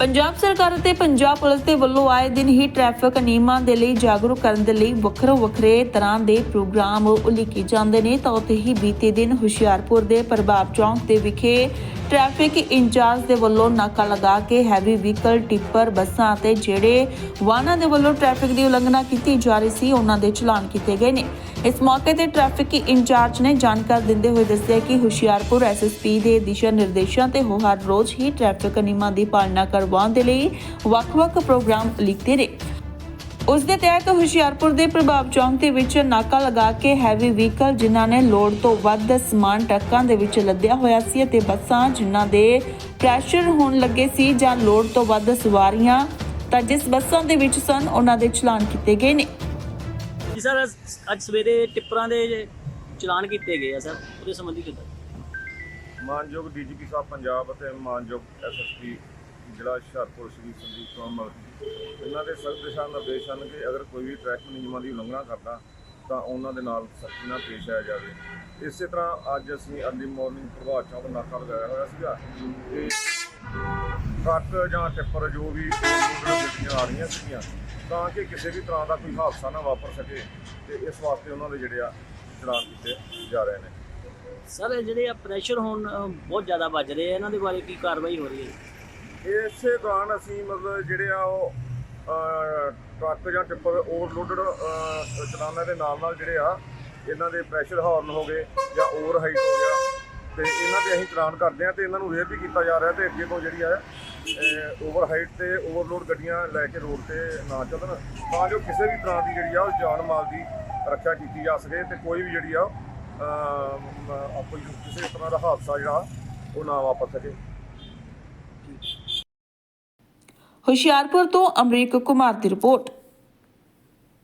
ਪੰਜਾਬ ਸਰਕਾਰ ਅਤੇ ਪੰਜਾਬ ਪੁਲਿਸ ਦੇ ਵੱਲੋਂ ਆਏ ਦਿਨ ਹੀ ਟ੍ਰੈਫਿਕ ਨਿਯਮਾਂ ਦੇ ਲਈ ਜਾਗਰੂਕ ਕਰਨ ਦੇ ਲਈ ਵੱਖਰੋ ਵੱਖਰੇ ਤਰ੍ਹਾਂ ਦੇ ਪ੍ਰੋਗਰਾਮ ਉਲੀਕੇ ਜਾਂਦੇ ਨੇ। ਤਾਂ ਉੱਥੇ ਹੀ ਬੀਤੇ ਦਿਨ ਹੁਸ਼ਿਆਰਪੁਰ ਦੇ ਪ੍ਰਭਾਵ ਚੌਂਕ ਦੇ ਵਿਖੇ ਟ੍ਰੈਫਿਕ ਇੰਚਾਰਜ ਦੇ ਵੱਲੋਂ ਨਾਕਾ ਲਗਾ ਕੇ ਹੈਵੀ ਵਹੀਕਲ ਟਿੱਪਰ ਬੱਸਾਂ ਅਤੇ ਜਿਹੜੇ ਵਾਹਨਾਂ ਦੇ ਵੱਲੋਂ ਟ੍ਰੈਫਿਕ ਦੀ ਉਲੰਘਣਾ ਕੀਤੀ ਜਾ ਰਹੀ ਸੀ, ਉਹਨਾਂ ਦੇ ਚਲਾਨ ਕੀਤੇ ਗਏ ਨੇ। ਇਸ ਮੌਕੇ ਤੇ ਟ੍ਰੈਫਿਕ ਇੰਚਾਰਜ ਨੇ ਜਾਣਕਾਰੀ ਦਿੰਦੇ ਹੋਏ ਦੱਸਿਆ ਕਿ ਹੁਸ਼ਿਆਰਪੁਰ ਐਸਐਸਪੀ ਦੇ ਦਿਸ਼ਾ ਨਿਰਦੇਸ਼ਾਂ ਤੇ ਉਹ ਹਰ ਰੋਜ਼ ਹੀ ਟ੍ਰੈਫਿਕ ਨਿਯਮਾਂ ਦੀ ਪਾਲਣਾ ਕਰਵਾਉਣ ਦੇ ਲਈ ਵੱਖ-ਵੱਖ ਪ੍ਰੋਗਰਾਮ ਲਿਖਦੇ ਨੇ। ਉਸ ਦੇ ਤਹਿਤ ਹੁਸ਼ਿਆਰਪੁਰ ਦੇ ਪ੍ਰਭਾਵ ਚੌਂਕ ਦੇ ਵਿੱਚ ਨਾਕਾ ਲਗਾ ਕੇ ਹੈਵੀ ਵਹੀਕਲ ਜਿਨ੍ਹਾਂ ਨੇ ਲੋਡ ਤੋਂ ਵੱਧ ਸਮਾਨ ਟਰੱਕਾਂ ਦੇ ਵਿੱਚ ਲੱਦਿਆ ਹੋਇਆ ਸੀ ਅਤੇ ਬੱਸਾਂ ਜਿਨ੍ਹਾਂ ਦੇ ਪ੍ਰੈਸ਼ਰ ਹੋਣ ਲੱਗੇ ਸੀ ਜਾਂ ਲੋਡ ਤੋਂ ਵੱਧ ਸਵਾਰੀਆਂ ਤਾਂ ਜਿਸ ਬੱਸਾਂ ਦੇ ਵਿੱਚ ਸਨ ਉਹਨਾਂ ਦੇ ਚਲਾਨ ਕੀਤੇ ਗਏ ਨੇ। ਜੀ ਸਰ ਅੱਜ ਸਵੇਰੇ ਟਿੱਪਰਾਂ ਦੇ ਚਲਾਨ ਕੀਤੇ ਗਏ ਆ ਸਰ ਉਹਦੇ ਸੰਬੰਧੀ ਕਿੱਦਾਂ? ਮਾਨਯੋਗ ਡੀਜੀਪੀ ਸਾਹਿਬ ਪੰਜਾਬ ਅਤੇ ਮਾਨਯੋਗ ਐਸਐਸਪੀ ਜ਼ਿਲ੍ਹਾ ਹੁਸ਼ਿਆਰਪੁਰ ਸ਼੍ਰੀ ਸੰਦੀਪ ਕੁਮਾਰ ਮਲਕ ਇਹਨਾਂ ਦੇ ਸਖਤ ਦਿਸ਼ਾ ਨਿਰਦੇਸ਼ ਹਨ ਕਿ ਅਗਰ ਕੋਈ ਵੀ ਟ੍ਰੈਫਿਕ ਨਿਯਮਾਂ ਦੀ ਉਲੰਘਣਾ ਕਰਦਾ, ਤਾਂ ਉਹਨਾਂ ਦੇ ਨਾਲ ਸਖਤੀ ਨਾਲ ਪੇਸ਼ ਆਇਆ ਜਾਵੇ। ਇਸੇ ਤਰ੍ਹਾਂ ਅੱਜ ਅਸੀਂ ਅਰਲੀ ਮਾਰਨਿੰਗ ਪ੍ਰਭਾਤ ਚੌਂਕ ਨਾਕਾ ਲਗਾਇਆ ਹੋਇਆ ਸੀਗਾ ਤੇ ਟਰੱਕ ਜਾਂ ਟਿੱਪਰ ਜੋ ਵੀ ਗੱਡੀਆਂ ਆ ਰਹੀਆਂ ਸੀਗੀਆਂ, ਤਾਂ ਕਿ ਕਿਸੇ ਵੀ ਤਰ੍ਹਾਂ ਦਾ ਕੋਈ ਹਾਦਸਾ ਨਾ ਵਾਪਰ ਸਕੇ ਤੇ ਇਸ ਵਾਸਤੇ ਉਹਨਾਂ ਦੇ ਜਿਹੜੇ ਆ ਚਲਾਨ ਕੀਤੇ ਜਾ ਰਹੇ ਨੇ। ਸਰ ਜਿਹੜੇ ਆ ਪ੍ਰੈਸ਼ਰ ਹੁਣ ਬਹੁਤ ਜ਼ਿਆਦਾ ਵੱਜ ਰਹੇ ਆ। ਇਹਨਾਂ ਦੇ ਬਾਰੇ ਕੀ ਕਾਰਵਾਈ ਹੋ ਰਹੀ ਹੈ? ਇਸੇ ਦੌਰਾਨ ਅਸੀਂ ਮਤਲਬ ਜਿਹੜੇ ਆ ਉਹ ਟਰੱਕ ਜਾਂ ਟਿੱਪਰ ਓਵਰਲੋਡਡ ਚਲਾਨਾਂ ਦੇ ਨਾਲ ਨਾਲ ਜਿਹੜੇ ਆ ਇਹਨਾਂ ਦੇ ਪ੍ਰੈਸ਼ਰ ਹਾਰਨ ਹੋ ਗਏ ਜਾਂ ਓਵਰ ਹਾਈਟ ਹੋ ਗਿਆ। ਤੇ ਇਹਨਾਂ ਦੇ ਅਸੀਂ ਚਲਾਨ ਕਰਦੇ ਆ ਤੇ ਇਹਨਾਂ ਨੂੰ ਵੇਅਰ ਵੀ ਕੀਤਾ ਜਾ ਰਿਹਾ ਤੇ ਅੱਗੇ ਤੋਂ ਜਿਹੜੀ ਆ ਓਵਰ ਹਾਈਟ ਤੇ ਓਵਰਲੋਡ ਗੱਡੀਆਂ ਲੈ ਕੇ ਰੋਡ ਤੇ ਨਾ ਚੱਲਣ। ਤਾਂ ਜੋ ਕਿਸੇ ਵੀ ਤਰ੍ਹਾਂ ਦੀ ਜਿਹੜੀ ਆ ਉਹ ਜਾਨ ਮਾਲ ਦੀ ਰੱਖਿਆ ਕੀਤੀ ਜਾ ਸਕੇ ਤੇ ਕੋਈ ਵੀ ਜਿਹੜੀ ਆ ਅਹ, ਆਪਣੀ ਕਿਸੇ ਤਰ੍ਹਾਂ ਦਾ ਹਾਦਸਾ ਜਿਹੜਾ ਉਹ ਨਾ ਵਾਪਰ ਸਕੇ। ਹੁਸ਼ਿਆਰਪੁਰ ਤੋਂ ਅਮਰੀਕ ਕੁਮਾਰ ਦੀ ਰਿਪੋਰਟ।